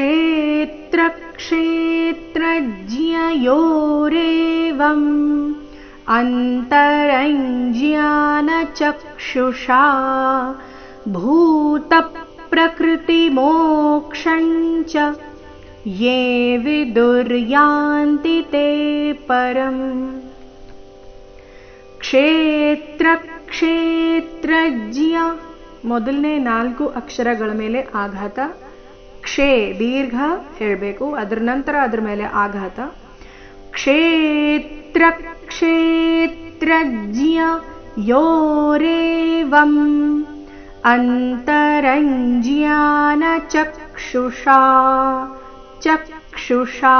क्षेत्रक्षेत्रज्ञयोरेवम् अन्तरञ्ज्ञानचक्षुषा भूतप्रकृतिमोक्षञ्च ये विदुर्यान्ति ते परम् ಕ್ಷೇತ್ರಜ್ಞ ಮೊದಲನೇ ನಾಲ್ಕು ಅಕ್ಷರಗಳ ಮೇಲೆ ಆಘಾತ ಕ್ಷೇ ದೀರ್ಘ ಹೇಳಬೇಕು. ಅದರ ನಂತರ ಅದರ ಮೇಲೆ ಆಘಾತ. ಕ್ಷೇತ್ರ ಕ್ಷೇತ್ರಜ್ಞ ಯೋರೇವಂ ಅಂತರಂಜ್ಞಾನ ಚಕ್ಷುಷಾ ಚಕ್ಷುಷಾ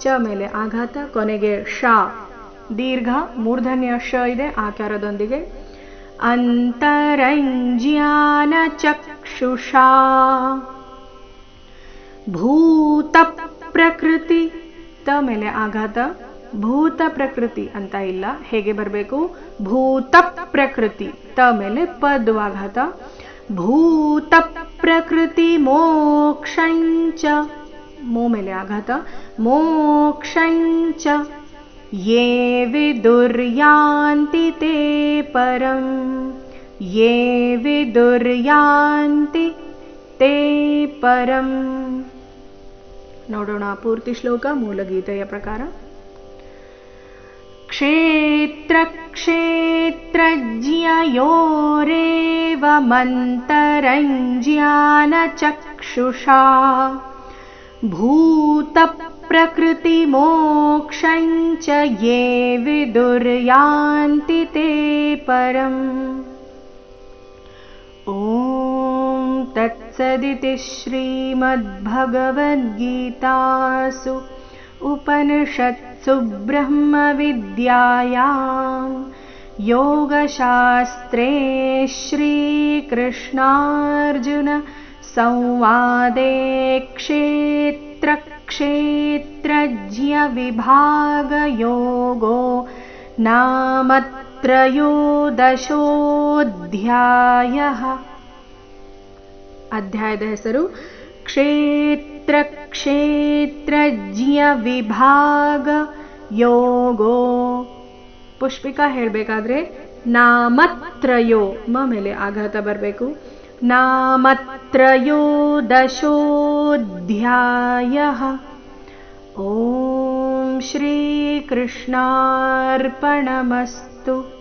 ಚ ಮೇಲೆ ಆಘಾತ. ಕೊನೆಗೆ ಶಾ ದೀರ್ಘ ಮೂರ್ಧನ್ಯ ಶ ಇದೆ. ಆಕಾರದೊಂದಿಗೆ ಅಂತರಂಜ್ಞಾನ ಚಕ್ಷುಷಾ ಭೂತ ಪ್ರಕೃತಿ ತ ಮೇಲೆ ಆಘಾತ ಭೂತ ಪ್ರಕೃತಿ ಅಂತ ಇಲ್ಲ ಹೇಗೆ ಬರಬೇಕು ಭೂತ ಪ್ರಕೃತಿ ತ ಮೇಲೆ ಪದ್ವಾಘಾತ ಭೂತ ಪ್ರಕೃತಿ ಮೋಕ್ಷಂಚ ಮೋ ಮೇಲೆ ಆಘಾತ ಮೋಕ್ಷಂಚ ये विदुर्यान्ति ते परं ये विदुर्यान्ति ते परम् ನೋಡೋಣ ಪೂರ್ತಿ ಶ್ಲೋಕ ಮೂಲಗೀತೆಯ ಪ್ರಕಾರ ಕ್ಷೇತ್ರ ಕ್ಷೇತ್ರಜ್ಞಯೋರೇವ ಮಂತರಂಜ್ಞಾನ ಚಕ್ಷುಷಾ ಭೂತ प्रकृतिमोक्षञ्च ये विदुर्यान्ति ते परम् सदिति श्रीमद्भगवद्गीतासु उपनिषत्सु ब्रह्मविद्यायां योगशास्त्रे श्रीकृष्णार्जुनसंवादे क्षेत्रक्षेत्रज्ञविभागयोगो नाम त्रयोदशोऽध्यायः ಅಧ್ಯಾಯದ ಹೆಸರು ಕ್ಷೇತ್ರ ಕ್ಷೇತ್ರಜ್ಞ ವಿಭಾಗ ಯೋಗೋ. ಪುಷ್ಪಿಕಾ ಹೇಳಬೇಕಾದ್ರೆ, ನಾಮತ್ರಯೋ. ಮ ಮೇಲೆ ಆಘಾತ ಬರಬೇಕು. ನಾಮತ್ರಯೋ ದಶೋಧ್ಯಾಯ. ಓಂ ಶ್ರೀ ಕೃಷ್ಣಾರ್ಪಣಮಸ್ತು